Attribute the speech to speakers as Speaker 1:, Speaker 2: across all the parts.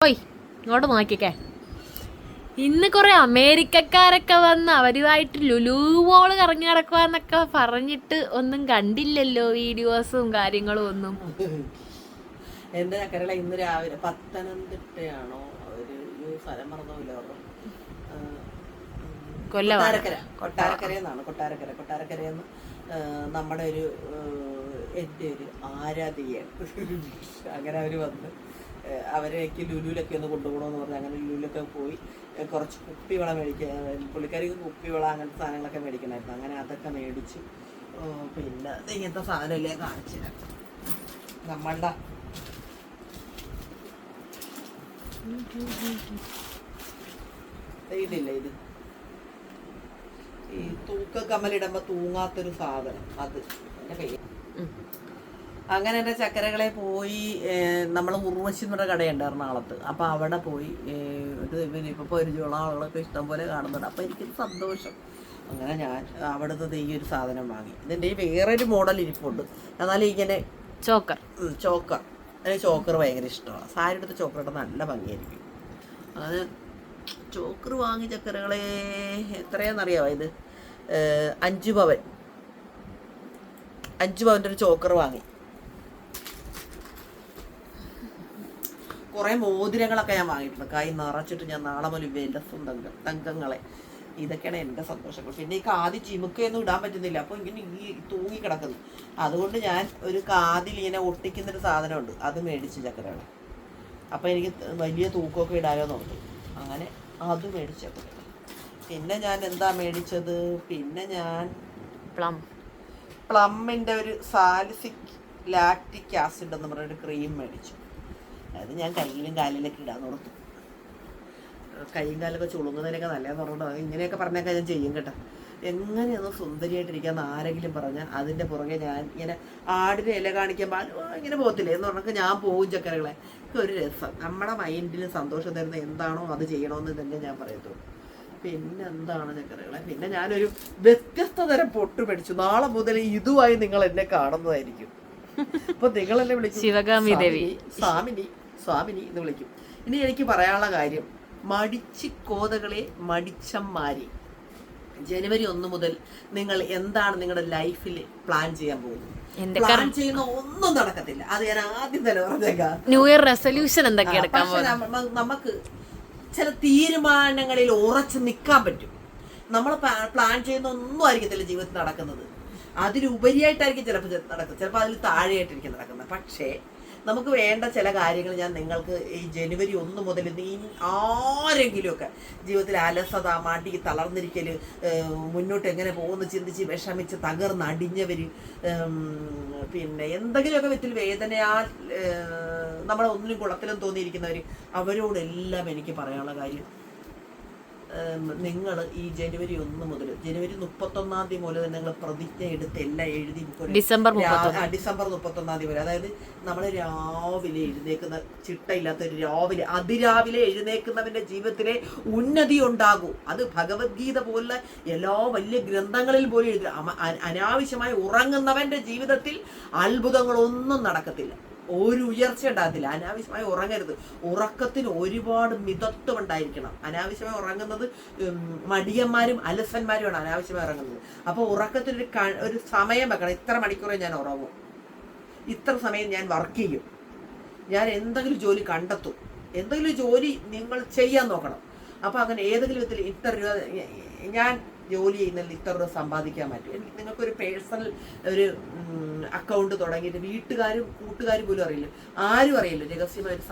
Speaker 1: ഓയ് ഇങ്ങോട്ട് നോക്കിക്കേ. ഇന്ന് കുറെ അമേരിക്കക്കാരൊക്കെ വന്ന് അവരുമായിട്ട് ലുലു മോൾ കറങ്ങി കിടക്കുവാന്നൊക്കെ പറഞ്ഞിട്ട് ഒന്നും കണ്ടില്ലല്ലോ വീഡിയോസും കാര്യങ്ങളും ഒന്നും.
Speaker 2: എന്താ കേരള ഇന്ന് രാവിലെ പത്തനംതിട്ടയാണോ? ഒരു സ്ഥലം മറന്നില്ല കൊട്ടാരക്കര. കൊട്ടാരക്കരയന്നാണ് കൊട്ടാരക്കര. കൊട്ടാരക്കരയെന്ന് നമ്മുടെ ഒരു എന്റെ എന്റെ ഒരു ആരാധികയാണ്. അങ്ങനെ അവർ വന്ന്. ഏഹ്, അവരെയൊക്കെ ലുലുലൊക്കെ ഒന്ന് കൊണ്ടുപോകണമെന്ന് പറഞ്ഞു അങ്ങനെ ലുലുലൊക്കെ പോയി. കുറച്ച് കുപ്പിവള മേടിക്കാൻ പുള്ളിക്കാരിക്ക് കുപ്പിവള അങ്ങനത്തെ സാധനങ്ങളൊക്കെ മേടിക്കണമായിരുന്നു. അങ്ങനെ അതൊക്കെ മേടിച്ച് പിന്നെ ഇങ്ങനത്തെ സാധനമല്ലേ കാണിച്ചു നമ്മളുടെ ഇതില്ല ഇത്? ഈ തൂക്ക കമ്മലിടുമ്പോ തൂങ്ങാത്തൊരു സാധനം. അത്. എന്റെ പേര്. അങ്ങനെ എന്റെ ചക്കരകളെ പോയി നമ്മൾ ഉർവശി പറഞ്ഞ കടയുണ്ട് എറണാകുളത്ത് അപ്പോൾ അവിടെ പോയി ഒരു ഇപ്പോൾ പരിചയമുള്ള ആളുകളൊക്കെ ഇഷ്ടംപോലെ കാണുന്നുണ്ട്. അപ്പോൾ എനിക്കൊരു സന്തോഷം. അങ്ങനെ ഞാൻ അവിടുത്തെ ഈ ഒരു സാധനം വാങ്ങി. ഇതിന്റെ ഈ വേറൊരു മോഡൽ ഇരിപ്പുണ്ട്. എന്നാലും ഇങ്ങനെ
Speaker 1: ചോക്കർ.
Speaker 2: ചോക്കർ. എനിക്ക് ചോക്കർ ഭയങ്കര ഇഷ്ടമാണ്. സാരി എടുത്ത് ചോക്കർ നല്ല ഭംഗിയായിരിക്കും. അത് ചോക്കർ വാങ്ങി ചക്കരകളെ എത്രയാണെന്നറിയാമോ ഇത്? അഞ്ചു അഞ്ച് പവൻ. അഞ്ച് പവന്റെ ഒരു ചോക്കർ വാങ്ങി. കുറേ മോതിരങ്ങളൊക്കെ ഞാൻ വാങ്ങിയിട്ടുണ്ട്. കൈ നിറച്ചിട്ട് ഞാൻ നാളെ മുതൽ വിലസും തങ്ക തങ്കങ്ങളെ. ഇതൊക്കെയാണ് എന്റെ സന്തോഷങ്ങൾ. പിന്നെ ഈ കാതി ചിമുക്കൊന്നും ഇടാൻ പറ്റുന്നില്ല. അപ്പോൾ ഇങ്ങനെ ഈ തൂങ്ങി കിടക്കുന്നു അതുകൊണ്ട് ഞാൻ ഒരു കാതിൽ ഇങ്ങനെ ഒട്ടിക്കുന്നൊരു സാധനമുണ്ട്. അത് മേടിച്ച് ചക്കരയാണ് അപ്പോൾ എനിക്ക് വലിയ തൂക്കമൊക്കെ ഇടാലോ നോക്കി അങ്ങനെ അത് മേടിച്ചു പിന്നെ ഞാൻ എന്താ മേടിച്ചത്? പിന്നെ ഞാൻ
Speaker 1: പ്ലം.
Speaker 2: പ്ലമ്മിന്റെ ഒരു സാലിസിക് ലാക്റ്റിക് ആസിഡ് എന്ന് പറഞ്ഞൊരു ക്രീം മേടിച്ചു. അത് ഞാൻ കയ്യിലും കാലിലൊക്കെ ഇടാൻ കൊടുത്തു. കൈയും കാലൊക്കെ ചുളുങ്ങുന്നതിനൊക്കെ നല്ലതെന്ന് പറഞ്ഞിട്ട് അത് ഇങ്ങനെയൊക്കെ പറഞ്ഞൊക്കെ ഞാൻ ചെയ്യും കേട്ടോ. എങ്ങനെയൊന്നും സുന്ദരിയായിട്ടിരിക്കാന്ന് ആരെങ്കിലും പറഞ്ഞാൽ അതിന്റെ പുറകെ ഞാൻ ഇങ്ങനെ ആടിനെ ഇല കാണിക്കുമ്പോൾ "ആ, ഇങ്ങനെ പോകത്തില്ലേ എന്ന് പറഞ്ഞാൽ ഞാൻ പോകും ചക്കരകളെ. ഒരു രസം. നമ്മുടെ മൈൻഡിന് സന്തോഷം തരുന്ന എന്താണോ അത് ചെയ്യണമെന്ന് തന്നെ ഞാൻ പറയത്തുള്ളൂ. പിന്നെ എന്താണ് ചക്കരകളെ? പിന്നെ ഞാനൊരു വ്യത്യസ്ത തരം പൊട്ട് പിടിച്ചു നാളെ മുതൽ ഇതുമായി നിങ്ങൾ എന്നെ കാണുന്നതായിരിക്കും. അപ്പൊ നിങ്ങൾ എന്നെ വിളിച്ചു
Speaker 1: ശിവഗാമി ദേവി.
Speaker 2: സ്വാമിനി, സ്വാമിനി എന്ന് വിളിക്കും. ഇനി എനിക്ക് പറയാനുള്ള കാര്യം മടിച്ച് കോതകളെ മടിച്ചന്മാരെ ജനുവരി ഒന്ന് മുതൽ നിങ്ങൾ എന്താണ് നിങ്ങളുടെ ലൈഫിൽ പ്ലാൻ ചെയ്യാൻ പോകുന്നത്? പ്ലാൻ ചെയ്യുന്ന ഒന്നും നടക്കത്തില്ല. അത് ഞാൻ ആദ്യം തന്നെ പറഞ്ഞേക്കാം.
Speaker 1: ന്യൂ ഇയർ റെസൊല്യൂഷൻ എന്തൊക്കെ എടുക്കാൻ
Speaker 2: പക്ഷെ നമുക്ക് ചില തീരുമാനങ്ങളിൽ ഉറച്ചു നിൽക്കാൻ പറ്റും. നമ്മൾ പ്ലാൻ ചെയ്യുന്ന ഒന്നും ആയിരിക്കത്തില്ല ജീവിതത്തിൽ നടക്കുന്നത്. അതിലുപരിയായിട്ടായിരിക്കും ചിലപ്പോൾ നടക്കുന്നത് ചിലപ്പോൾ അതിൽ താഴെയായിട്ടായിരിക്കും നടക്കുന്നത്. പക്ഷേ നമുക്ക് വേണ്ട ചില കാര്യങ്ങൾ ഞാൻ നിങ്ങൾക്ക് ഈ ജനുവരി ഒന്ന് മുതൽ നീ ആരെങ്കിലുമൊക്കെ ജീവിതത്തിൽ അലസത മടി തളർന്നിരിക്കൽ മുന്നോട്ട് എങ്ങനെ പോകുന്നു ചിന്തിച്ച് വിഷമിച്ച് തകർന്ന് അടിഞ്ഞവർ പിന്നെ എന്തെങ്കിലുമൊക്കെ വിധത്തിൽ വേദനയാൽ നമ്മളെ ഒന്നിനും കുളത്തിലും തോന്നിയിരിക്കുന്നവർ അവരോടെല്ലാം എനിക്ക് പറയാനുള്ള കാര്യം നിങ്ങൾ ഈ ജനുവരി ഒന്ന് മുതൽ ജനുവരി മുപ്പത്തൊന്നാം തീയതി മുതൽ തന്നെ നിങ്ങൾ പ്രതിജ്ഞ എടുത്ത് എല്ലാം എഴുതി
Speaker 1: ഡിസംബർ
Speaker 2: ഡിസംബർ മുപ്പത്തൊന്നാം തീയതി വരെ അതായത് നമ്മൾ രാവിലെ എഴുന്നേക്കുന്ന ചിട്ടയില്ലാത്ത ഒരു രാവിലെ അതിരാവിലെ എഴുന്നേക്കുന്നവന്റെ ജീവിതത്തിലെ ഉന്നതി ഉണ്ടാകും. അത് ഭഗവത്ഗീത പോലുള്ള എല്ലാ വലിയ ഗ്രന്ഥങ്ങളിൽ പോലും എഴുതി അനാവശ്യമായി ഉറങ്ങുന്നവന്റെ ജീവിതത്തിൽ അത്ഭുതങ്ങളൊന്നും നടക്കത്തില്ല. ഒരു ഉയർച്ച ഉണ്ടാകത്തില്ല. അനാവശ്യമായി ഉറങ്ങരുത്. ഉറക്കത്തിന് ഒരുപാട് മിതത്വം ഉണ്ടായിരിക്കണം. അനാവശ്യമായി ഉറങ്ങുന്നത് മടിയന്മാരും അലസന്മാരുമാണ് അനാവശ്യമായി ഉറങ്ങുന്നത്. അപ്പോൾ ഉറക്കത്തിന് ഒരു ക- ഒരു സമയം വെക്കണം. ഇത്ര മണിക്കൂറേ ഞാൻ ഉറങ്ങും. ഇത്ര സമയം ഞാൻ വർക്ക് ചെയ്യും. ഞാൻ എന്തെങ്കിലും ജോലി കണ്ടെത്തും. എന്തെങ്കിലും ജോലി നിങ്ങൾ ചെയ്യാൻ നോക്കണം. അപ്പോൾ അങ്ങനെ ഏതെങ്കിലും വിധത്തിൽ ഇത്ര രൂപ ഞാൻ ജോലി ചെയ്യുന്നതിൽ ഇത്ര രൂപ സമ്പാദിക്കാൻ പറ്റും. എനിക്ക് നിങ്ങൾക്കൊരു പേഴ്സണൽ ഒരു അക്കൗണ്ട് തുടങ്ങിയിട്ട് വീട്ടുകാരും കൂട്ടുകാരും പോലും അറിയില്ല. ആരും അറിയില്ല. രഹസ്യമായിട്ട്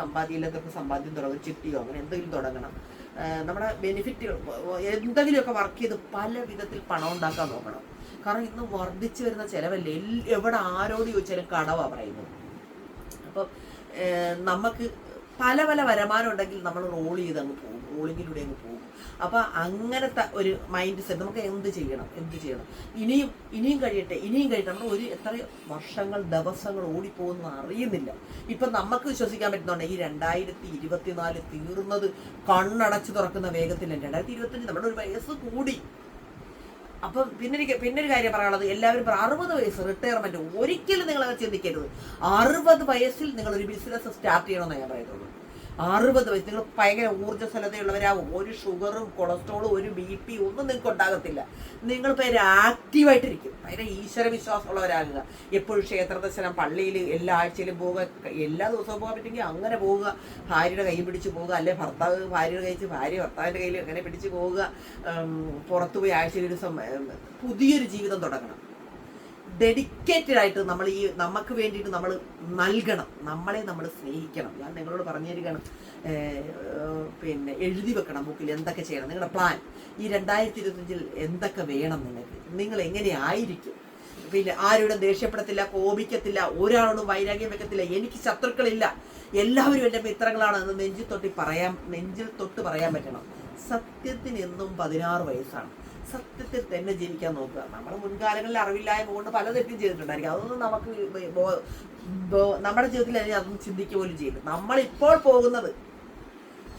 Speaker 2: ഒരു സമ്പാദ്യം തുടങ്ങും ചിട്ടിയോ അങ്ങനെ എന്തെങ്കിലും തുടങ്ങണം. നമ്മുടെ ബെനിഫിറ്റ് എന്തെങ്കിലുമൊക്കെ വർക്ക് ചെയ്ത് പല വിധത്തിൽ പണം ഉണ്ടാക്കാൻ നോക്കണം. കാരണം ഇന്ന് വർദ്ധിച്ചു വരുന്ന ചിലവല്ലേ? എവിടെ ആരോട് ചോദിച്ചാലും കടവാ പറയുന്നത്. അപ്പം നമുക്ക് പല പല വരുമാനം ഉണ്ടെങ്കിൽ നമ്മൾ റോൾ ചെയ്ത് അങ്ങ് പോകും. റോളിങ്ങിലൂടെ അങ്ങ് പോകും. അപ്പം അങ്ങനത്തെ ഒരു മൈൻഡ് സെറ്റ് നമുക്ക് എന്ത് ചെയ്യണം? എന്ത് ചെയ്യണം? ഇനിയും ഇനിയും കഴിയട്ടെ ഇനിയും കഴിയട്ടെ. നമ്മൾ ഒരു എത്ര വർഷങ്ങൾ ദിവസങ്ങൾ ഓടിപ്പോകുന്ന അറിയുന്നില്ല. ഇപ്പം നമുക്ക് വിശ്വസിക്കാൻ പറ്റുന്നുണ്ട് ഈ രണ്ടായിരത്തി ഇരുപത്തിനാല് തീർന്നത് കണ്ണടച്ചു തുറക്കുന്ന വേഗത്തിൽ രണ്ടായിരത്തി ഇരുപത്തഞ്ച് നമ്മുടെ ഒരു വയസ്സ് കൂടി. അപ്പം പിന്നെ എനിക്ക് പിന്നെ ഒരു കാര്യം പറയാനുള്ളത് എല്ലാവരും പറയും അറുപത് വയസ്സ് റിട്ടയർമെന്റ് ഒരിക്കലും നിങ്ങൾ അത് ചിന്തിക്കരുത്. അറുപത് വയസ്സിൽ നിങ്ങൾ ഒരു ബിസിനസ് സ്റ്റാർട്ട് ചെയ്യണമെന്ന് ഞാൻ പറയുന്നുള്ളൂ അറുപത് വയസ്സ്. നിങ്ങൾ ഭയങ്കര ഊർജസ്വലതയുള്ളവരാകും ഒരു ഷുഗറും കൊളസ്ട്രോളും ഒരു ബി പി ഒന്നും നിങ്ങൾക്ക് ഉണ്ടാകത്തില്ല. നിങ്ങൾ ഭയങ്കര ആക്റ്റീവായിട്ടിരിക്കും. ഭയങ്കര ഈശ്വര വിശ്വാസമുള്ളവരാകുക എപ്പോഴും ക്ഷേത്ര ദർശനം പള്ളിയിൽ എല്ലാ ആഴ്ചയിലും പോവുക. എല്ലാ ദിവസവും പോകാൻ പറ്റുമെങ്കിൽ അങ്ങനെ പോവുക. ഭാര്യയുടെ കൈ പിടിച്ച് പോവുക. അല്ലെ ഭർത്താവ് ഭാര്യയുടെ കൈ ഭാര്യ ഭർത്താവിന്റെ കയ്യിൽ അങ്ങനെ പിടിച്ച് പോവുക. പുറത്തുപോയി പുറത്തു പോയി ആഴ്ചയിൽ ഒരു പുതിയൊരു ജീവിതം തുടങ്ങണം. ഡെഡിക്കേറ്റഡ് ആയിട്ട് നമ്മൾ ഈ നമുക്ക് വേണ്ടിയിട്ട് നമ്മൾ നൽകണം. നമ്മളെ നമ്മൾ സ്നേഹിക്കണം. ഞാൻ നിങ്ങളോട് പറഞ്ഞു തരികയാണ് ഏർ, ഏർ, പിന്നെ എഴുതി വെക്കണം ബുക്കിൽ എന്തൊക്കെ ചെയ്യണം. നിങ്ങളുടെ പ്ലാൻ ഈ രണ്ടായിരത്തി ഇരുപത്തഞ്ചിൽ എന്തൊക്കെ വേണം നിങ്ങൾക്ക്? നിങ്ങൾ എങ്ങനെ ആയിരിക്കും? പിന്നെ ആരോടും ദേഷ്യപ്പെടത്തില്ല കോപിക്കത്തില്ല ഒരാളോടും വൈരാഗ്യം വെക്കത്തില്ല എനിക്ക് ശത്രുക്കളില്ല എല്ലാവരും എന്റെ മിത്രങ്ങളാണ് എന്ന് നെഞ്ചിൽ തൊട്ടി പറയാൻ നെഞ്ചിൽ തൊട്ട് പറയാൻ പറ്റണം. സത്യത്തിന് എന്നും പതിനാറ് വയസ്സാണ്. സത്യത്തിൽ തന്നെ ജീവിക്കാൻ നോക്കുക. നമ്മുടെ മുൻകാലങ്ങളിൽ അറിവില്ലായ്മ കൊണ്ട് പല തെറ്റും ചെയ്തിട്ടുണ്ടായിരിക്കും. അതൊന്നും നമുക്ക് നമ്മുടെ ജീവിതത്തിൽ അതിനെ അതൊന്നും ചിന്തിക്കുക പോലും ചെയ്യില്ല. നമ്മളിപ്പോൾ പോകുന്നത്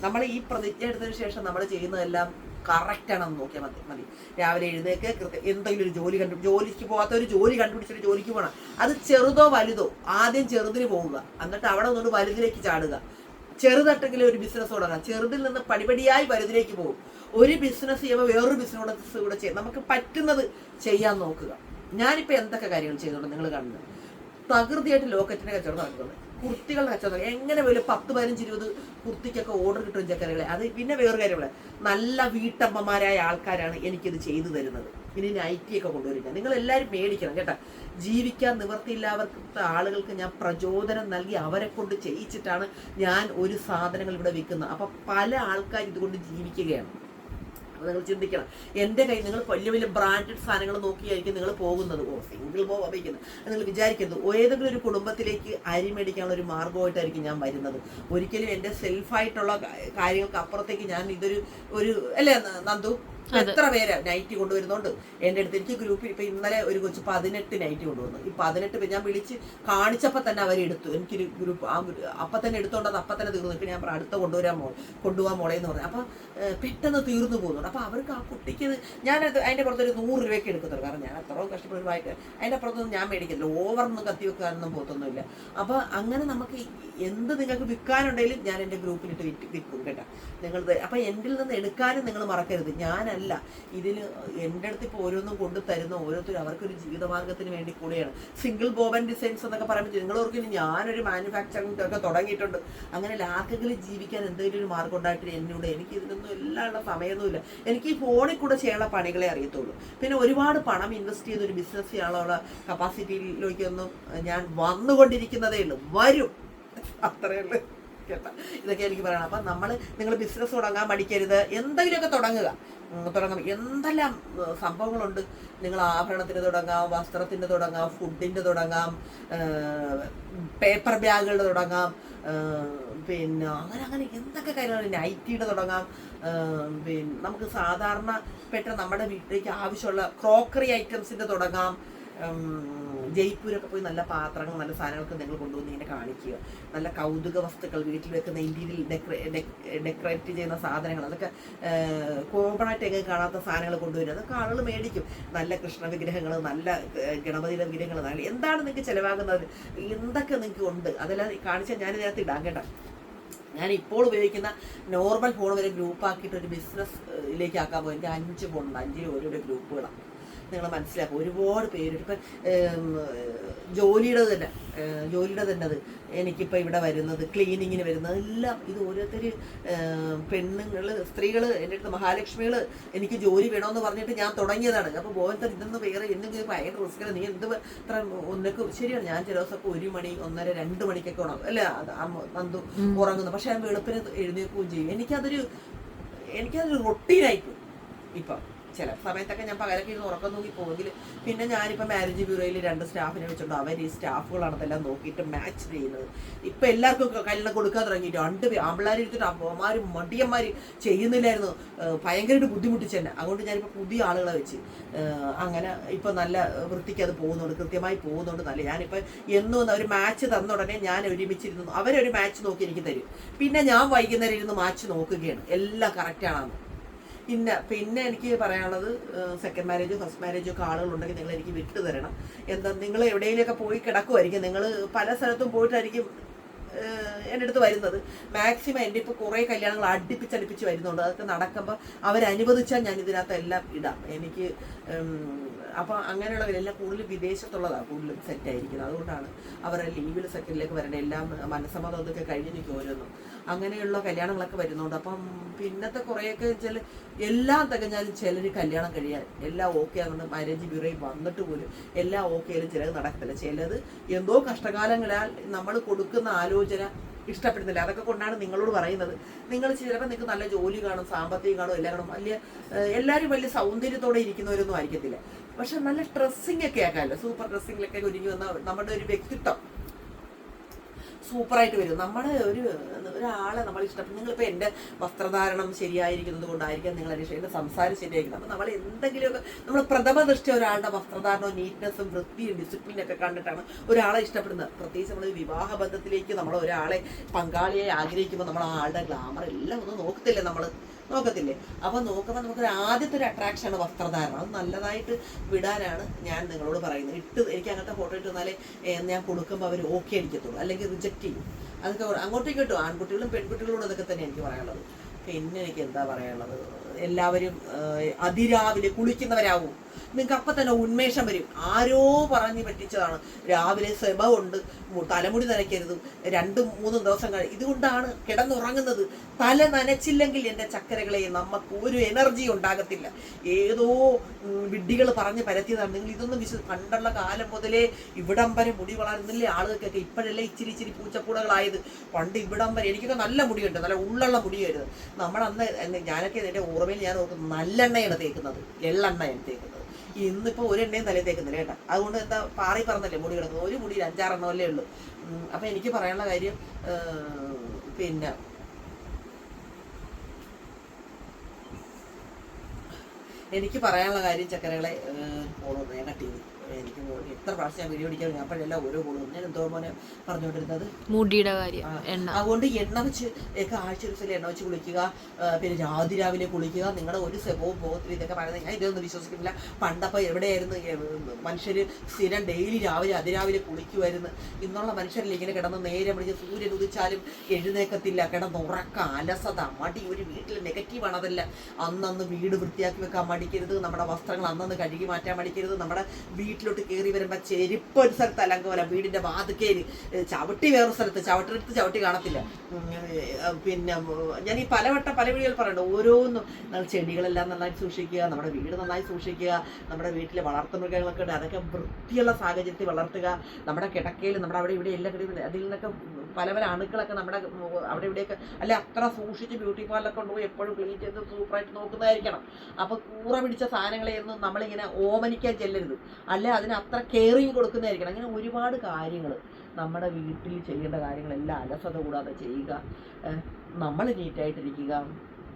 Speaker 2: നമ്മൾ ഈ പ്രതിജ്ഞ എടുത്തതിന് ശേഷം നമ്മൾ ചെയ്യുന്നതെല്ലാം കറക്റ്റ് ആണെന്ന് നോക്കിയാൽ മതി മതി. രാവിലെ എഴുന്നേക്ക് കൃത്യം എന്തെങ്കിലും ഒരു ജോലി കണ്ടു ജോലിക്ക് പോകാത്ത ഒരു ജോലി കണ്ടുപിടിച്ചിട്ട് ജോലിക്ക് പോകണം. അത് ചെറുതോ വലുതോ ആദ്യം ചെറുതിന് പോവുക. എന്നിട്ട് അവിടെ നിന്നൊരു വലുതിലേക്ക് ചാടുക. ചെറുതട്ടെങ്കിലും ഒരു ബിസിനസ് തുടങ്ങാം. ചെറുതിൽ നിന്ന് പടിപടിയായി വലുതിലേക്ക് പോകും. ഒരു ബിസിനസ് ചെയ്യുമ്പോൾ വേറൊരു ബിസിനസ് കൂടെ ചെയ്യാം. നമുക്ക് പറ്റുന്നത് ചെയ്യാൻ നോക്കുക. ഞാനിപ്പോൾ എന്തൊക്കെ കാര്യങ്ങൾ ചെയ്യുന്നുണ്ട് നിങ്ങൾ കാണുന്നത്? പ്രകൃതിയായിട്ട് ലോക്കറ്റിന്റെ കച്ചവടം നടക്കുന്നത് കുർത്തികളുടെ കച്ചവടം. എങ്ങനെ പോലും പത്ത് പതിനഞ്ച് ഇരുപത് കുർത്തിക്കൊക്കെ ഓർഡർ കിട്ടും ചക്കരകളെ അത് പിന്നെ വേറൊരു കാര്യമുള്ള നല്ല വീട്ടമ്മമാരായ ആൾക്കാരാണ് എനിക്കിത് ചെയ്തു തരുന്നത്. ഇനി നൈറ്റിയൊക്കെ കൊണ്ടുവരില്ല. നിങ്ങൾ എല്ലാവരും മേടിക്കണം കേട്ടോ. ജീവിക്കാൻ നിവർത്തിയില്ലാത്ത ആളുകൾക്ക് ഞാൻ പ്രചോദനം നൽകി അവരെ കൊണ്ട് ചെയ്യിച്ചിട്ടാണ് ഞാൻ ഒരു സാധനങ്ങൾ ഇവിടെ വിൽക്കുന്നത് അപ്പം പല ആൾക്കാർ ഇതുകൊണ്ട് ജീവിക്കുകയാണ്. അപ്പോൾ നിങ്ങൾ ചിന്തിക്കണം. എന്റെ കയ്യിൽ നിങ്ങൾ വലിയ വലിയ ബ്രാൻഡഡ് സാധനങ്ങൾ നോക്കിയായിരിക്കും നിങ്ങൾ പോകുന്നത്. ഓ സിംഗിൾ ബോ വഹിക്കുന്നത് നിങ്ങൾ വിചാരിക്കരുത്. ഏതെങ്കിലും ഒരു കുടുംബത്തിലേക്ക് അരി മേടിക്കാനുള്ള ഒരു മാർഗമായിട്ടായിരിക്കും ഞാൻ വരുന്നത്. ഒരിക്കലും എന്റെ സെൽഫായിട്ടുള്ള കാര്യങ്ങൾക്ക് അപ്പുറത്തേക്ക് ഞാൻ ഇതൊരു ഒരു അല്ലേ നന്ദു? എത്ര പേര് നൈറ്റ് കൊണ്ടുവരുന്നുണ്ട്? എന്റെ അടുത്ത് എനിക്ക് ഗ്രൂപ്പിൽ ഇപ്പൊ ഇന്നലെ ഒരു കൊച്ചു പതിനെട്ട് നൈറ്റ് കൊണ്ടുവന്നു. ഈ പതിനെട്ട് പേര് ഞാൻ വിളിച്ച് കാണിച്ചപ്പോൾ തന്നെ അവരെടുത്തു എനിക്കൊരു ഗ്രൂപ്പ് ആ അപ്പൊ തന്നെ എടുത്തോണ്ടത് അപ്പൊ തന്നെ തീർന്നു. ഇപ്പൊ ഞാൻ അടുത്ത കൊണ്ടുവരാൻ മോൾ കൊണ്ടുപോകാൻ മോളെ എന്ന് പറഞ്ഞു. അപ്പൊ പെട്ടെന്ന് തീർന്നു പോകുന്നുണ്ട്. അപ്പൊ അവർക്ക് ആ കുട്ടിക്ക് ഞാൻ ഞാനത് അതിന്റെ പുറത്ത് ഒരു നൂറ് രൂപയ്ക്ക് എടുക്കത്തുള്ളൂ കാരണം ഞാൻ അത്രയും കഷ്ടപ്പെട്ട് വായിട്ട് അതിന്റെ പുറത്തൊന്നും ഞാൻ മേടിക്കത്തില്ല. ഓവറൊന്നും കത്തി വെക്കാനൊന്നും പോത്തൊന്നുമില്ല. അപ്പൊ അങ്ങനെ നമുക്ക് എന്ത് നിങ്ങൾക്ക് വിൽക്കാനുണ്ടെങ്കിലും ഞാൻ എന്റെ ഗ്രൂപ്പിലിട്ട് വിറ്റ് വിൽക്കും കേട്ടോ. നിങ്ങൾ അപ്പം എന്റെ നിന്ന് എടുക്കാനും നിങ്ങൾ മറക്കരുത്. ഞാനല്ല. ഇതിൽ എന്റെ അടുത്ത് ഇപ്പോൾ ഓരോന്നും കൊണ്ടു തരുന്ന ഓരോരുത്തരും അവർക്കൊരു ജീവിതമാർഗത്തിന് വേണ്ടി കൂടിയാണ്. സിംഗിൾ ബോബൻ ഡിസൈൻസ് എന്നൊക്കെ പറയുമ്പോൾ നിങ്ങൾ ഓർക്കും ഞാനൊരു മാനുഫാക്ചറിംഗ് ഒക്കെ തുടങ്ങിയിട്ടുണ്ട്. അങ്ങനെ ആർക്കെങ്കിലും ജീവിക്കാൻ എന്തെങ്കിലും ഒരു മാർഗം ഉണ്ടായിട്ട് എന്നോട് എനിക്ക് ഇതിനൊന്നും എല്ലാമുള്ള സമയമൊന്നുമില്ല. എനിക്ക് ഈ ഫോണിൽ കൂടെ ചെയ്യാനുള്ള പണികളെ അറിയത്തുള്ളൂ. പിന്നെ ഒരുപാട് പണം ഇൻവെസ്റ്റ് ചെയ്ത് ഒരു ബിസിനസ് ചെയ്യാനുള്ള കപ്പാസിറ്റിയിലേക്കൊന്നും ഞാൻ വന്നുകൊണ്ടിരിക്കുന്നതേ ഉള്ളൂ. വരും. അത്രയേ ഉള്ളൂ. കേട്ടോ? ഇതൊക്കെ എനിക്ക് പറയണം. അപ്പം നമ്മൾ നിങ്ങൾ ബിസിനസ് തുടങ്ങാൻ മടിക്കരുത്. എന്തെങ്കിലുമൊക്കെ തുടങ്ങുക. തുടങ്ങും. എന്തെല്ലാം സംഭവങ്ങളുണ്ട്? നിങ്ങൾ ആഭരണത്തിന് തുടങ്ങാം വസ്ത്രത്തിന് തുടങ്ങാം ഫുഡിന്റെ തുടങ്ങാം പേപ്പർ ബാഗുകളുടെ തുടങ്ങാം പിന്നെ അങ്ങനെ അങ്ങനെ എന്തൊക്കെ കാര്യങ്ങൾ നൈറ്റിയുടെ തുടങ്ങാം. പിന്നെ നമുക്ക് സാധാരണപ്പെട്ട നമ്മുടെ വീട്ടിലേക്ക് ആവശ്യമുള്ള ക്രോക്കറി ഐറ്റംസിന്റെ തുടങ്ങാം. ജയ്പൂരൊക്കെ പോയി നല്ല പാത്രങ്ങൾ നല്ല സാധനങ്ങളൊക്കെ നിങ്ങൾ കൊണ്ടുവന്ന് ഇങ്ങനെ കാണിക്കുക. നല്ല കൗതുക വസ്തുക്കൾ വീട്ടിൽ വെക്കുന്ന ഇന്ത്യയിൽ ഡെക്കറേറ്റ് ചെയ്യുന്ന സാധനങ്ങൾ. അതൊക്കെ കോമൺ ആയിട്ട് എങ്ങനെ കാണാത്ത സാധനങ്ങൾ കൊണ്ടുവരിക. അതൊക്കെ ആളുകൾ മേടിക്കും. നല്ല കൃഷ്ണ വിഗ്രഹങ്ങൾ നല്ല ഗണപതി ഗണപതിയുടെ വിഗ്രഹങ്ങൾ. നല്ല എന്താണ് നിങ്ങൾക്ക് ചിലവാകുന്നത്? എന്തൊക്കെ നിങ്ങൾക്ക് ഉണ്ട്? അതെല്ലാം കാണിച്ചാൽ ഞാൻ ഇതിനകത്ത് ഇടാൻ കേട്ടോ. ഞാൻ ഇപ്പോൾ ഉപയോഗിക്കുന്ന നോർമൽ ഫോൺ വരെ ഗ്രൂപ്പ് ആക്കിയിട്ട് ഒരു ബിസിനസ്സിലേക്ക് ആക്കാൻ പോയി എനിക്ക് അഞ്ച് ഫോണുണ്ട് അഞ്ചിന് ഓരോരോ ഗ്രൂപ്പുകളാണ് നിങ്ങൾ മനസ്സിലാക്കും. ഒരുപാട് പേര് ഇപ്പം ജോലിയുടെ തന്നെ ജോലിയുടെ തന്നെ അത്. എനിക്കിപ്പോൾ ഇവിടെ വരുന്നത് ക്ലീനിങ്ങിന് വരുന്നത് എല്ലാം ഇത് ഓരോരുത്തർ പെണ്ണുങ്ങൾ സ്ത്രീകൾ എന്റെ അടുത്ത് മഹാലക്ഷ്മികൾ എനിക്ക് ജോലി വേണമെന്ന് പറഞ്ഞിട്ട് ഞാൻ തുടങ്ങിയതാണ്. അപ്പോൾ ബോധത്തിൽ ഇതൊന്നും വേറെ എന്തെങ്കിലും ഭയങ്കര റിസ്ക് നീ എന്ത് ഇത്ര ഒന്നൊക്കെ ശരിയാണ്. ഞാൻ ചില ദിവസമൊക്കെ ഒരു മണി ഒന്നര രണ്ട് മണിക്കൊക്കെ ഉണങ്ങും അല്ല നന്ദു ഉറങ്ങുന്നു പക്ഷെ ഞാൻ വെളുപ്പിന് എഴുന്നേൽക്കുകയും ചെയ്യും. എനിക്കതൊരു എനിക്കതൊരു റൊട്ടീനായിപ്പോയി ഇപ്പം. ചില സമയത്തൊക്കെ ഞാൻ പകലൊക്കെ ഇരുന്ന് ഉറക്കം നോക്കി പോകുമെങ്കിൽ പിന്നെ ഞാനിപ്പോൾ മാരേജ് ബ്യൂറോയിൽ രണ്ട് സ്റ്റാഫിനെ വെച്ചിട്ടുണ്ട് അവർ ഈ സ്റ്റാഫുകളാണ് അതെല്ലാം നോക്കിയിട്ട് മാച്ച് ചെയ്യുന്നത്. ഇപ്പം എല്ലാവർക്കും കല്ലിനെ കൊടുക്കാൻ തുടങ്ങിയിട്ട് രണ്ട് ആമ്പിള്ളാർ എടുത്തിട്ട് അമ്മമാർ മടിയന്മാർ ചെയ്യുന്നില്ലായിരുന്നു. ഭയങ്കരമായിട്ട് ബുദ്ധിമുട്ടിച്ച് തന്നെ അതുകൊണ്ട് ഞാനിപ്പോൾ പുതിയ ആളുകളെ വെച്ച് അങ്ങനെ ഇപ്പം നല്ല വൃത്തിക്ക് അത് പോകുന്നുണ്ട്. കൃത്യമായി പോകുന്നുണ്ട്. നല്ല ഞാനിപ്പോൾ എന്നും അവർ മാച്ച് തന്ന ഉടനെ ഞാൻ ഒരുമിച്ചിരുന്നു അവരൊരു മാച്ച് നോക്കി എനിക്ക് തരും. പിന്നെ ഞാൻ വൈകുന്നേരം ഇരുന്ന് മാച്ച് നോക്കുകയാണ്. എല്ലാം കറക്റ്റാണെന്ന് പിന്നെ പിന്നെ എനിക്ക് പറയാനുള്ളത് സെക്കൻഡ് മാരേജ് ഫസ്റ്റ് മാരേജ് ഒക്കെ ആളുകളുണ്ടെങ്കിൽ നിങ്ങൾ എനിക്ക് വിട്ടു തരണം. എന്താ നിങ്ങൾ എവിടെയെങ്കിലുമൊക്കെ പോയി കിടക്കുമായിരിക്കും നിങ്ങൾ പല സ്ഥലത്തും പോയിട്ടായിരിക്കും എന്റെ അടുത്ത് വരുന്നത്. മാക്സിമം എന്റെ ഇപ്പോൾ കുറേ കല്യാണങ്ങൾ അടുപ്പിച്ചടുപ്പിച്ച് അടുപ്പിച്ച് വരുന്നുണ്ട്. അതൊക്കെ നടക്കുമ്പോൾ അവരനുവദിച്ചാൽ ഞാൻ ഇതിനകത്ത് എല്ലാം ഇടാം. എനിക്ക് അപ്പോൾ അങ്ങനെയുള്ളവരെല്ലാം കൂടുതൽ വിദേശത്തുള്ളതാണ് കൂടുതലും സെറ്റ് ആയിരിക്കുന്നത്. അതുകൊണ്ടാണ് അവരുടെ ലീവിൽ സെക്കൻഡിലേക്ക് വരേണ്ട എല്ലാം മനസ്സമ്മതം അതൊക്കെ കഴിഞ്ഞ് നിൽക്കും ഓരോന്നും. അങ്ങനെയുള്ള കല്യാണങ്ങളൊക്കെ വരുന്നുണ്ട്. അപ്പം പിന്നത്തെ കുറേയൊക്കെ വെച്ചാൽ എല്ലാം തികഞ്ഞാലും ചിലർ കല്യാണം കഴിയാൻ എല്ലാം ഓക്കെ ആണെന്ന് മാരേജ് ബ്യൂറോയിൽ വന്നിട്ട് പോലും എല്ലാം ഓക്കെ ആയാലും ചിലത് നടക്കത്തില്ല. ചിലത് എന്തോ കഷ്ടകാലങ്ങളാൽ നമ്മൾ കൊടുക്കുന്ന ആലോചന ഇഷ്ടപ്പെടുന്നില്ല. അതൊക്കെ കൊണ്ടാണ് നിങ്ങളോട് പറയുന്നത്. നിങ്ങൾ ചിലപ്പോൾ നിങ്ങൾക്ക് നല്ല ജോലി കാണും സാമ്പത്തികം കാണും എല്ലാം കാണും. വലിയ എല്ലാവരും വലിയ സൗന്ദര്യത്തോടെ ഇരിക്കുന്നവരൊന്നും ആയിരിക്കത്തില്ല. പക്ഷെ നല്ല ഡ്രസ്സിംഗ് ഒക്കെ ആക്കാമല്ലോ. സൂപ്പർ ഡ്രസ്സിങ്ങിലൊക്കെ ഒരുങ്ങി വന്ന നമ്മുടെ ഒരു വ്യക്തിത്വം. സൂപ്പറായിട്ട് വരും. നമ്മുടെ ഒരു ഒരാളെ നമ്മൾ ഇഷ്ടപ്പെടും നിങ്ങളിപ്പോൾ എന്റെ വസ്ത്രധാരണം ശരിയായിരിക്കുന്നത് കൊണ്ടായിരിക്കാം നിങ്ങൾ എന്റെ എന്റെ സംസാരം ശരിയായിരിക്കുന്നത്. അപ്പം നമ്മൾ എന്തെങ്കിലുമൊക്കെ നമ്മൾ പ്രഥമ ദൃഷ്ടി ഒരാളുടെ വസ്ത്രധാരണവും നീറ്റ്നെസ്സും വൃത്തിയും ഡിസിപ്ലിനൊക്കെ കണ്ടിട്ടാണ് ഒരാളെ ഇഷ്ടപ്പെടുന്നത്. പ്രത്യേകിച്ച് നമ്മൾ വിവാഹ ബന്ധത്തിലേക്ക് നമ്മൾ ഒരാളെ പങ്കാളിയെ ആഗ്രഹിക്കുമ്പോൾ നമ്മൾ ആ ആളുടെ ഗ്ലാമർ എല്ലാം ഒന്നും നോക്കത്തില്ലേ നമ്മൾ നോക്കത്തില്ലേ? അപ്പോൾ നോക്കുമ്പോൾ നമുക്ക് ആദ്യത്തെ ഒരു അട്രാക്ഷനാണ് വസ്ത്രധാരണം. അത് നല്ലതായിട്ട് വിടാനാണ് ഞാൻ നിങ്ങളോട് പറയുന്നത്. ഇട്ട് എനിക്ക് അങ്ങനത്തെ ഫോട്ടോ ഇട്ട് തന്നാലേ ഞാൻ കൊടുക്കുമ്പോൾ അവർ ഓക്കെ അടിക്കത്തുള്ളൂ അല്ലെങ്കിൽ റിജക്റ്റ് ചെയ്യും. അതൊക്കെ അങ്ങോട്ടേക്ക് കിട്ടും ആൺകുട്ടികളും പെൺകുട്ടികളോടും അതൊക്കെ തന്നെ എനിക്ക് പറയാനുള്ളത്. പിന്നെ എനിക്ക് എന്താ പറയാനുള്ളത്? എല്ലാവരും അതിരാവിലെ കുളിക്കുന്നവരാവും. നിങ്ങൾക്ക് അപ്പം തന്നെ ഉന്മേഷം വരും. ആരോ പറഞ്ഞ് പറ്റിച്ചതാണ്. രാവിലെ സെബ കൊണ്ട് തലമുടി നനയ്ക്കരുത്. രണ്ടും മൂന്നും ദിവസം കഴി ഇതുകൊണ്ടാണ് കിടന്നുറങ്ങുന്നത്. തല നനച്ചില്ലെങ്കിൽ എന്റെ ചക്കരകളെ നമുക്ക് ഒരു എനർജി ഉണ്ടാകത്തില്ല. ഏതോ വിഡ്ഢികൾ പറഞ്ഞ് പരത്തിയതാണ്. നിങ്ങൾ ഇതൊന്നും വിശ്വ പണ്ടുള്ള കാലം മുതലേ ഇവിടം വരെ മുടി വളർന്നില്ലേ ആളുകൾക്കൊക്കെ ഇപ്പോഴല്ലേ ഇച്ചിരി ഇച്ചിരി പൂച്ചപ്പൂടകളായത് പണ്ട് ഇവിടം വരെ എനിക്കൊക്കെ നല്ല മുടിയുണ്ട്. നല്ല ഉള്ളുള്ള മുടിയായിരുന്നു. നമ്മളന്ന് ഞാനൊക്കെ എന്റെ ഓർമ്മയിൽ ഞാൻ ഓർക്കുന്നത് നല്ലെണ്ണയാണ് തേക്കുന്നത്. എള്ളെണ്ണയാണ് തേക്കുന്നത്. ഇന്നിപ്പോൾ ഒരു എണ്ണയും തലയിൽ തേക്കുന്നില്ല കേട്ടോ. അതുകൊണ്ട് എന്താ പാറി പറഞ്ഞല്ലേ മുടി കിടക്കുന്നത്? ഒരു മുടിയിൽ അഞ്ചാറെണ്ണം അല്ലേ ഉള്ളൂ. അപ്പം എനിക്ക് പറയാനുള്ള കാര്യം പിന്നെ എനിക്ക് പറയാനുള്ള കാര്യം ചക്കരകളെ ഫോളോ ഞാൻ കട്ട് ചെയ്തു. എനിക്ക് എത്ര പ്രാവശ്യം ഞാൻ വീഡിയോ അടിക്കാൻ അപ്പോഴെല്ലാം ഓരോ കോളും ഞാൻ എന്തോ മോനെ പറഞ്ഞുകൊണ്ടിരുന്നത്.
Speaker 1: മുടിയുടെ കാര്യം എണ്ണ.
Speaker 2: അതുകൊണ്ട് എണ്ണ വെച്ച് ഒക്കെ ആഴ്ച ദിവസം എണ്ണ വെച്ച് കുളിക്കുക പിന്നെ രാതി രാവിലെ കുളിക്കുക നിങ്ങളുടെ ഒരു സെബവും പോകത്തില്ല ഇതൊക്കെ പറയുന്നത് ഞാൻ ഇതൊന്നും വിശ്വസിക്കുന്നില്ല. പണ്ടപ്പോൾ എവിടെയായിരുന്നു മനുഷ്യർ സ്ഥിരം ഡെയിലി രാവിലെ അതിരാവിലെ കുളിക്കുമായിരുന്നു ഇന്നുള്ള മനുഷ്യരിൽ ഇങ്ങനെ കിടന്ന് നേരെ പിടിച്ച് സൂര്യൻ ഉദിച്ചാലും എഴുന്നേക്കത്തില്ല. കിടന്ന് ഉറക്ക അലസത മടി. ഒരു വീട്ടിൽ നെഗറ്റീവാണ് അതല്ല. അന്നന്ന് വീട് വൃത്തിയാക്കി വെക്കാൻ മടിക്കരുത് നമ്മുടെ വസ്ത്രങ്ങൾ അന്നന്ന് കഴുകി മാറ്റാൻ മടിക്കരുത് നമ്മുടെ വീട്ടിലോട്ട് കയറി വരുമ്പോൾ ചെരുപ്പ് ഒരു സ്ഥലത്ത് അല്ലെങ്കിൽ പോലെ വീടിന്റെ വാതുക്കേൽ ചവിട്ടി വേറെ സ്ഥലത്ത് ചവിട്ടിനടുത്ത് ചവിട്ടി കാണത്തില്ല. പിന്നെ ഞാൻ ഈ പലവട്ടം പല വീടുകൾ പറയുന്നുണ്ട് ഓരോന്നും ചെടികളെല്ലാം നന്നായി സൂക്ഷിക്കുക നമ്മുടെ വീട് നന്നായി സൂക്ഷിക്കുക നമ്മുടെ വീട്ടിലെ വളർത്തുമൃഗങ്ങളൊക്കെ ഉണ്ട് അതൊക്കെ വൃത്തിയുള്ള സാഹചര്യത്തിൽ വളർത്തുക നമ്മുടെ കിടക്കയിൽ നമ്മുടെ അവിടെ ഇവിടെ എല്ലാം അതിൽ നിന്നൊക്കെ പല പല അണുക്കളൊക്കെ നമ്മുടെ അവിടെ ഇവിടെയൊക്കെ അല്ലെ അത്ര സൂക്ഷിച്ച് ബ്യൂട്ടി പാർലറൊക്കെ കൊണ്ടുപോയി എപ്പോഴും ക്ലീൻ ചെയ്ത് സൂപ്പറായിട്ട് നോക്കുന്നതായിരിക്കണം. അപ്പോൾ കൂറ പിടിച്ച സാധനങ്ങളെയൊന്നും നമ്മളിങ്ങനെ ഓമനിക്കാൻ ചെല്ലരുത്. അല്ലെ അതിന് അത്ര കെയറിങ് കൊടുക്കുന്നതായിരിക്കണം. അങ്ങനെ ഒരുപാട് കാര്യങ്ങൾ നമ്മുടെ വീട്ടിൽ ചെയ്യേണ്ട കാര്യങ്ങളെല്ലാം അലസത കൂടാതെ ചെയ്യുക. നമ്മൾ നീറ്റായിട്ടിരിക്കുക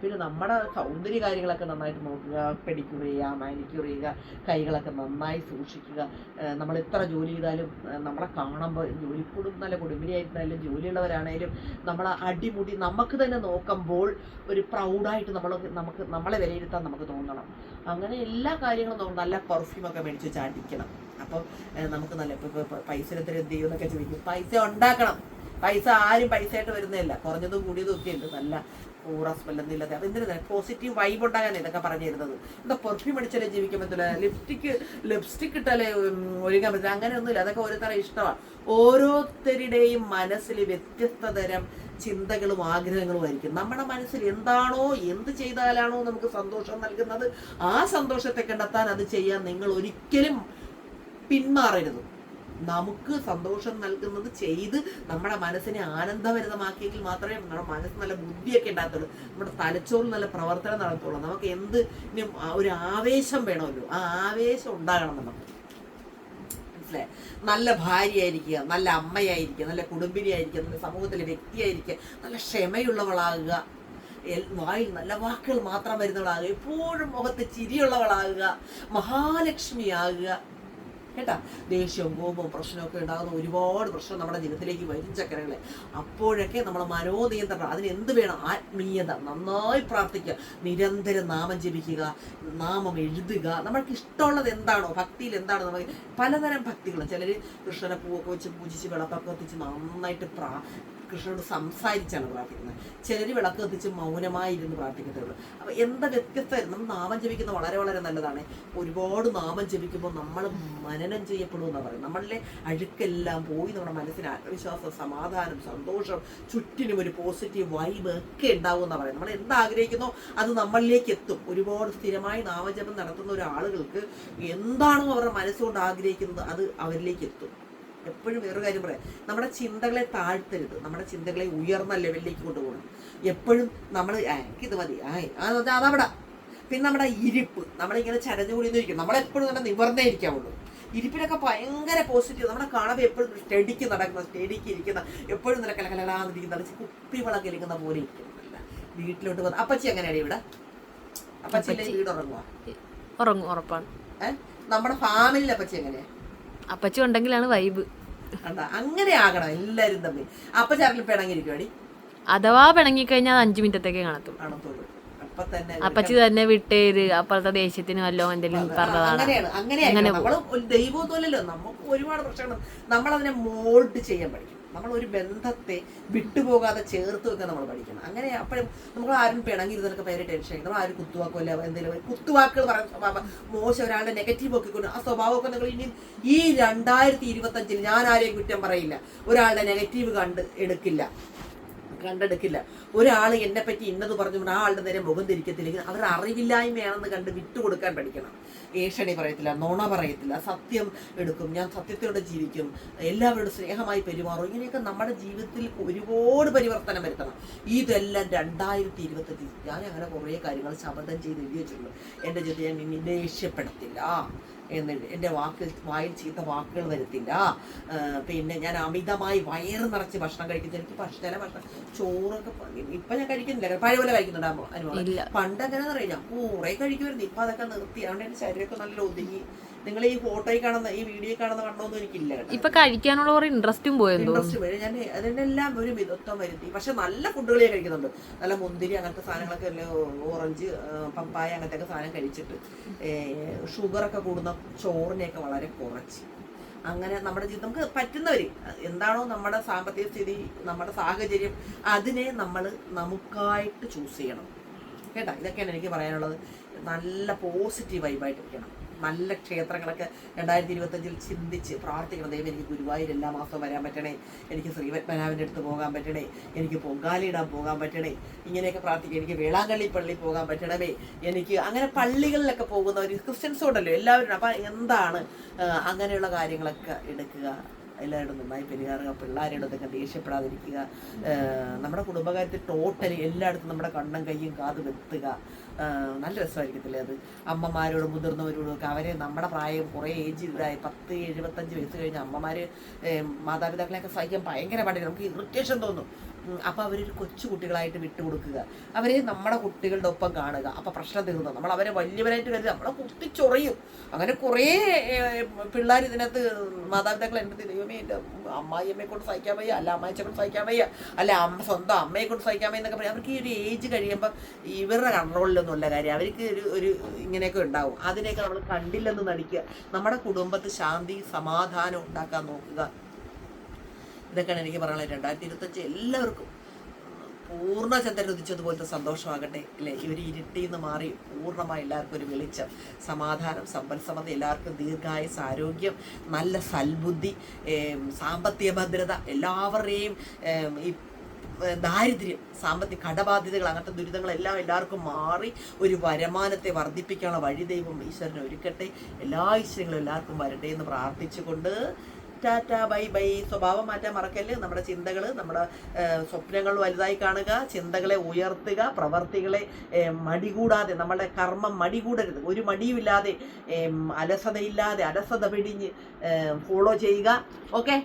Speaker 2: പിന്നെ നമ്മുടെ സൗന്ദര്യ കാര്യങ്ങളൊക്കെ നന്നായിട്ട് നോക്കുക പെഡിക്യൂർ ചെയ്യുക മാനിക്യൂർ ചെയ്യുക കൈകളൊക്കെ നന്നായി സൂക്ഷിക്കുക. നമ്മൾ എത്ര ജോലി ചെയ്താലും നമ്മളെ കാണുമ്പോൾ ജോലിക്കൂടും നല്ല കുടുംബിനിയായിരുന്നാലും ജോലിയുള്ളവരാണേലും നമ്മളെ അടിമുടി നമുക്ക് തന്നെ നോക്കുമ്പോൾ ഒരു പ്രൗഡായിട്ട് നമ്മൾ നമുക്ക് നമ്മളെ വിലയിരുത്താൻ നമുക്ക് തോന്നണം. അങ്ങനെ എല്ലാ കാര്യങ്ങളും നോക്കണം. നല്ല പെർഫ്യൂമൊക്കെ മേടിച്ച് ചാടിക്കണം. അപ്പം നമുക്ക് നല്ല ഇപ്പോൾ പൈസ എത്ര എന്ത് ചെയ്യുമെന്നൊക്കെ ചോദിക്കും. പൈസ ഉണ്ടാക്കണം. പൈസ ആരും പൈസ ആയിട്ട് വരുന്നില്ല കുറഞ്ഞതും കൂടിയതും ഒക്കെ ഉണ്ട്. നല്ല സ്മെല്ലൊന്നും ഇല്ലാതെ. അപ്പം എന്തിനാ പോസിറ്റീവ് വൈബ് ഉണ്ടാകാൻ ഇതൊക്കെ പറഞ്ഞു തരുന്നത് എന്താ പെർഫ്യൂം അടിച്ചാലേ ജീവിക്കാൻ പറ്റില്ല ലിപ്സ്റ്റിക് ലിപ്സ്റ്റിക് ഇട്ടാലേ ഒരുങ്ങാൻ പറ്റില്ല അങ്ങനെയൊന്നുമില്ല. അതൊക്കെ ഓരോരുത്തരുടെ ഇഷ്ടമാണ്. ഓരോരുത്തരുടെയും മനസ്സിൽ വ്യത്യസ്ത തരം ചിന്തകളും ആഗ്രഹങ്ങളും ആയിരിക്കും. നമ്മുടെ മനസ്സിൽ എന്താണോ എന്ത് ചെയ്താലാണോ നമുക്ക് സന്തോഷം നൽകുന്നത് ആ സന്തോഷത്തെ കണ്ടെത്താൻ അത് ചെയ്യാൻ നിങ്ങൾ ഒരിക്കലും പിന്മാറരുത്. നമുക്ക് സന്തോഷം നൽകുന്നത് ചെയ്ത് നമ്മുടെ മനസ്സിനെ ആനന്ദഭരിതമാക്കിയെങ്കിൽ മാത്രമേ നമ്മുടെ മനസ്സ് നല്ല ബുദ്ധിയൊക്കെ ഉണ്ടാകത്തുള്ളൂ. നമ്മുടെ തലച്ചോറിൽ നല്ല പ്രവർത്തനം നടത്തുള്ളൂ. നമുക്ക് എന്ത് ഒരു ആവേശം വേണമല്ലോ. ആ ആവേശം ഉണ്ടാകണം നമുക്ക്. മനസ്സിലായോ? നല്ല ഭാര്യയായിരിക്കുക നല്ല അമ്മയായിരിക്കുക നല്ല കുടുംബിനിയായിരിക്കുക നല്ല സമൂഹത്തിലെ വ്യക്തിയായിരിക്കുക നല്ല ക്ഷമയുള്ളവളാകുക. വായിൽ നല്ല വാക്കുകൾ മാത്രം വരുന്നവളാകുക. എപ്പോഴും മുഖത്ത് ചിരിയുള്ളവളാകുക. മഹാലക്ഷ്മിയാകുക. കേട്ടാ? ദേഷ്യവും കോപവും പ്രശ്നമൊക്കെ ഉണ്ടാകുന്ന ഒരുപാട് പ്രശ്നം നമ്മുടെ ജീവിതത്തിലേക്ക് വരും ചക്കരകളെ. അപ്പോഴൊക്കെ നമ്മൾ മനോനിയന്ത്രണം അതിന് എന്ത് വേണം? ആത്മീയത. നന്നായി പ്രാർത്ഥിക്കുക. നിരന്തരം നാമം ജപിക്കുക നാമം എഴുതുക. നമ്മൾക്ക് ഇഷ്ടമുള്ളത് എന്താണോ ഭക്തിയിൽ എന്താണോ നമുക്ക് പലതരം ഭക്തികൾ. ചിലർ കൃഷ്ണനെ പൂവൊക്കെ വെച്ച് പൂജിച്ച് വിളക്കൊക്കെ കത്തിച്ച് നന്നായിട്ട് പ്രാ കൃഷ്ണനോട് സംസാരിച്ചാണ് പ്രാർത്ഥിക്കുന്നത്. ചിലർ വിളക്ക് കത്തിച്ച് മൗനമായിരുന്ന് പ്രാർത്ഥിക്കത്തേ ഉള്ളൂ അപ്പോൾ എന്താ വ്യത്യസ്തമായിരുന്നു? നമ്മൾ നാമം ജപിക്കുന്നത് വളരെ വളരെ നല്ലതാണ്. ഒരുപാട് നാമം ജപിക്കുമ്പോൾ നമ്മൾ മനനം ചെയ്യപ്പെടും എന്നാണ് പറയുന്നത്. നമ്മളിലെ അഴുക്കെല്ലാം പോയി നമ്മുടെ മനസ്സിന് ആത്മവിശ്വാസം സമാധാനം സന്തോഷം ചുറ്റിനും ഒരു പോസിറ്റീവ് വൈബ് ഒക്കെ ഉണ്ടാവും എന്നാണ് പറയുന്നത്. നമ്മൾ എന്താഗ്രഹിക്കുന്നോ അത് നമ്മളിലേക്ക് എത്തും. ഒരുപാട് സ്ഥിരമായി നാമജപം നടത്തുന്ന ഒരാളുകൾക്ക് എന്താണോ അവരുടെ മനസ്സുകൊണ്ട് ആഗ്രഹിക്കുന്നത് അത് അവരിലേക്ക് എത്തും. എപ്പോഴും വേറൊരു കാര്യം പറയാം. നമ്മുടെ ചിന്തകളെ താഴ്ത്തരുത്. നമ്മുടെ ചിന്തകളെ ഉയർന്ന ലെവലിലേക്ക് കൊണ്ടുപോകണം. എപ്പോഴും നമ്മൾ ഇത് മതി. ആ അത് അതവിടെ. പിന്നെ നമ്മുടെ ഇരിപ്പ്. നമ്മളിങ്ങനെ ചരഞ്ഞു ഇരിക്കും നമ്മളെപ്പോഴും നല്ല നിവർന്നേ ഇരിക്കാവുള്ളൂ. ഇരിപ്പിനൊക്കെ ഭയങ്കര പോസിറ്റീവ് നമ്മുടെ കാണവ എപ്പോഴും സ്റ്റഡിക്ക് നടക്കുന്ന സ്റ്റഡിക്ക് ഇരിക്കുന്ന എപ്പോഴും നല്ല കലകലാന്നിരിക്കുന്ന കുപ്പി കിളിക്കുന്ന പോലെ ഇരിക്കുന്നില്ല വീട്ടിലോട്ട് വന്ന് അപ്പച്ചി എങ്ങനെയാണ് ഇവിടെ? അപ്പച്ചി വീട് ഉറങ്ങുക
Speaker 1: ഉറങ്ങും ഉറപ്പാണ്.
Speaker 2: ഏഹ് നമ്മുടെ ഫാമിലിയിലെ അപ്പച്ചി എങ്ങനെയാ?
Speaker 1: അപ്പച്ചി ഉണ്ടെങ്കിലാണ് വൈബ്
Speaker 2: അങ്ങനെ ആകണം എല്ലാരും തമ്മിൽ. അപ്പച്ചാറിൽ ആരെങ്കിലും പിണങ്ങിയിരിക്കുവാടി?
Speaker 1: അഥവാ പിണങ്ങിക്കഴിഞ്ഞാൽ അത് അഞ്ചു മിനിറ്റത്തേക്ക് കാണത്തുള്ളൂ. അപ്പച്ചി തന്നെ വിട്ടേര് അപ്പുറത്തെ ദേഷ്യത്തിന് വല്ലോ എന്തെങ്കിലും പറഞ്ഞതാണ്.
Speaker 2: അങ്ങനെയാണ് അങ്ങനെ നമ്മൾ ദൈവമൊന്നുമല്ലല്ലോ നമുക്ക് ഒരുപാട് പ്രശ്നങ്ങൾ. നമ്മൾ അതിനെ മോൾഡ് ചെയ്യാൻ പഠിക്കും. നമ്മൾ ഒരു ബന്ധത്തെ വിട്ടുപോകാതെ ചേർത്ത് വെക്കാൻ നമ്മൾ പഠിക്കണം. അങ്ങനെ അപ്പോഴും നമ്മൾ ആരും പിണങ്ങിയിരുന്നൊക്കെ പേര് ടെൻഷൻ ആയി നമ്മൾ ആരും കുത്തുവാക്കല്ല എന്തെങ്കിലും കുത്തുവാക്കുകൾ സ്വഭാവം മോശം ഒരാളുടെ നെഗറ്റീവ് ഒക്കെ കൊണ്ട് ആ സ്വഭാവമൊക്കെ നിങ്ങൾ ഇനി ഈ രണ്ടായിരത്തി ഇരുപത്തഞ്ചിൽ ഞാൻ ആരെയും കുറ്റം പറയില്ല. ഒരാളുടെ നെഗറ്റീവ് കണ്ട് എടുക്കില്ല. കണ്ടെടുക്കില്ല. ഒരാൾ എന്നെ പറ്റി ഇന്നത് പറഞ്ഞു ആ ആളുടെ നേരെ മുഖം തിരിക്കത്തില്ലെങ്കിൽ അവർ അറിവില്ലായ്മയാണെന്ന് കണ്ട് വിട്ടുകൊടുക്കാൻ പഠിക്കണം. ഏഷണി പറയത്തില്ല നുണ പറയത്തില്ല സത്യം എടുക്കും ഞാൻ സത്യത്തോടെ ജീവിക്കും എല്ലാവരോടും സ്നേഹമായി പെരുമാറും. ഇങ്ങനെയൊക്കെ നമ്മുടെ ജീവിതത്തിൽ ഒരുപാട് പരിവർത്തനം വരുത്തണം. ഇതെല്ലാം രണ്ടായിരത്തി ഇരുപത്തി ഞാൻ അങ്ങനെ കുറേ കാര്യങ്ങൾ ശബ്ദം ചെയ്ത് എഴുതി വെച്ചിട്ടുണ്ട്. എന്റെ ജീവിതം ഞാൻ നിന്നെ ദേഷ്യപ്പെടത്തില്ല എന്നിട്ട് എന്റെ വാക്കിൽ വായിൽ ചീത്ത വാക്കുകൾ വരുത്തില്ല. പിന്നെ ഞാൻ അമിതമായി വയറ് നിറച്ച് ഭക്ഷണം കഴിക്കുന്നത് എനിക്ക് ഭക്ഷണം ചില ഭക്ഷണം ചോറൊക്കെ ഇപ്പം ഞാൻ കഴിക്കുന്നില്ല. പഴയ പോലെ കഴിക്കുന്നുണ്ട് അനുഭവം പണ്ടങ്ങനെ അറിയാം ഞാൻ കുറേ കഴിക്കുമായിരുന്നു. ഇപ്പം അതൊക്കെ നിർത്തി. അതുകൊണ്ട് എന്റെ ശരീരമൊക്കെ നല്ല ഒതുങ്ങി. നിങ്ങൾ ഈ ഫോട്ടോയിൽ കാണുന്ന ഈ വീഡിയോ കാണുന്ന കണ്ടോന്നും എനിക്കില്ല
Speaker 1: ഇപ്പൊ കഴിക്കാനുള്ള കുറെ ഇൻട്രസ്റ്റും തോന്നുന്നു
Speaker 2: ഇൻട്രസ്റ്റ് വരും. ഞാൻ അതിനെല്ലാം ഒരു മിതത്വം വരുത്തി. പക്ഷെ നല്ല ഫുഡുകൾ ഞാൻ കഴിക്കുന്നുണ്ട്. നല്ല മുന്തിരി അങ്ങനത്തെ സാധനങ്ങളൊക്കെ ഓറഞ്ച് പപ്പായ അങ്ങനത്തെ ഒക്കെ സാധനം കഴിച്ചിട്ട്. ഷുഗറൊക്കെ കൂടുന്ന ചോറിനെയൊക്കെ വളരെ കുറച്ച്. അങ്ങനെ നമ്മുടെ ജീവിതം നമുക്ക് പറ്റുന്നവർ എന്താണോ നമ്മുടെ സാമ്പത്തിക സ്ഥിതി നമ്മുടെ സാഹചര്യം അതിനെ നമ്മൾ നമുക്കായിട്ട് ചൂസ് ചെയ്യണം. കേട്ടോ? ഇതൊക്കെയാണ് എനിക്ക് പറയാനുള്ളത്. നല്ല പോസിറ്റീവ് വൈബായിട്ടിരിക്കണം നല്ല ക്ഷേത്രങ്ങളൊക്കെ രണ്ടായിരത്തി ഇരുപത്തഞ്ചിൽ ചിന്തിച്ച് പ്രാർത്ഥിക്കണം. ദൈവം എനിക്ക് ഗുരുവായൂർ എല്ലാ മാസവും വരാൻ പറ്റണേ. എനിക്ക് ശ്രീപത്മനാഭന്റെ അടുത്ത് പോകാൻ പറ്റണേ. എനിക്ക് പൊങ്കാലിയിടാൻ പോകാൻ പറ്റണേ. ഇങ്ങനെയൊക്കെ പ്രാർത്ഥിക്കുക എനിക്ക് വേളാങ്കള്ളി പള്ളി പോകാൻ പറ്റണമേ. എനിക്ക് അങ്ങനെ പള്ളികളിലൊക്കെ പോകുന്നവർ ക്രിസ്ത്യൻസ് ഉണ്ടല്ലോ എല്ലാവരും. അപ്പം എന്താണ് അങ്ങനെയുള്ള കാര്യങ്ങളൊക്കെ എടുക്കുക. എല്ലാവരോടും നന്നായി പെരുമാറുക. പിള്ളേരോടൊക്കെ ദേഷ്യപ്പെടാതിരിക്കുക. നമ്മുടെ കുടുംബകാര്യത്തിൽ ടോട്ടലി എല്ലായിടത്തും നമ്മുടെ കണ്ണും കയ്യും കാതും വെത്തുക ഏഹ് നല്ല രസമായിരിക്കത്തില്ലേ അത്? അമ്മമാരോടും മുതിർന്നവരോടും ഒക്കെ അവരെ നമ്മുടെ പ്രായം കുറേ ഏജ് ഇതായി. പത്ത് എഴുപത്തഞ്ച് വയസ്സ് കഴിഞ്ഞ അമ്മമാർ മാതാപിതാക്കളെയൊക്കെ സഹിക്കാൻ ഭയങ്കര പാടില്ല നമുക്ക് ഇറിറ്റേഷൻ തോന്നും. അപ്പോൾ അവരൊരു കൊച്ചു കുട്ടികളായിട്ട് വിട്ടുകൊടുക്കുക. അവരെ നമ്മുടെ കുട്ടികളുടെ ഒപ്പം കാണുക. അപ്പോൾ പ്രശ്നം തീർന്നു. നമ്മൾ അവരെ വലിയവരായിട്ട് കരുതി നമ്മളെ കുത്തിച്ചൊറയും. അങ്ങനെ കുറേ പിള്ളേർ ഇതിനകത്ത് മാതാപിതാക്കൾ എന്റെ ദൈവമേ എന്റെ അമ്മായിയമ്മയെ കൊണ്ട് സഹിക്കാൻ വയ്യ. അല്ല അമ്മായിച്ചെ കൊണ്ട് സഹിക്കാൻ വയ്യ. അല്ല അമ്മ സ്വന്തം അമ്മയെ കൊണ്ട് സഹിക്കാൻ വയ്യ എന്നൊക്കെ പറയും. അവർക്ക് ഈ ഒരു ഏജ് കഴിയുമ്പോൾ ഇവരുടെ കൺട്രോളിലൊന്നും ഉള്ള കാര്യം. അവർക്ക് ഒരു ഒരു ഇങ്ങനെയൊക്കെ ഉണ്ടാവും. അതിനെയൊക്കെ നമ്മൾ കണ്ടില്ലെന്ന് നടിക്കുക. നമ്മുടെ കുടുംബത്തിൽ ശാന്തി സമാധാനം ഉണ്ടാക്കാൻ നോക്കുക. ഇതൊക്കെയാണ് എനിക്ക് പറയാനുള്ളത്. രണ്ടായിരത്തി ഇരുപത്തഞ്ച് എല്ലാവർക്കും പൂർണ ചന്ദ്രൻ ഉദിച്ചതുപോലത്തെ സന്തോഷമാകട്ടെ അല്ലേ? ഇവർ ഇരുട്ടിൽ നിന്ന് മാറി പൂർണമായി എല്ലാവർക്കും ഒരു വെളിച്ചം സമാധാനം സമ്പൽസമത എല്ലാവർക്കും ദീർഘായുസ് ആരോഗ്യം നല്ല സൽബുദ്ധി സാമ്പത്തിക ഭദ്രത എല്ലാവരുടെയും ഈ ദാരിദ്ര്യം സാമ്പത്തിക കടബാധ്യതകൾ അങ്ങനത്തെ ദുരിതങ്ങളെല്ലാം എല്ലാവർക്കും മാറി ഒരു വരുമാനത്തെ വർദ്ധിപ്പിക്കാനുള്ള വഴി ദൈവം ഈശ്വരനെ ഒരുക്കട്ടെ. എല്ലാ ഈശ്വരങ്ങളും എല്ലാവർക്കും വരട്ടെ എന്ന് പ്രാർത്ഥിച്ചുകൊണ്ട് ടാറ്റ ബൈ ബൈ. സ്വഭാവം മാറ്റാൻ മറക്കല്ല് നമ്മുടെ ചിന്തകൾ നമ്മുടെ സ്വപ്നങ്ങൾ വലുതായി കാണുക ചിന്തകളെ ഉയർത്തുക പ്രവർത്തികളെ മടികൂടാതെ നമ്മുടെ കർമ്മം മടികൂടരുത്. ഒരു മടിയുമില്ലാതെ അലസതയില്ലാതെ അലസത പിടിഞ്ഞ് ഫോളോ ചെയ്യുക. ഓക്കെ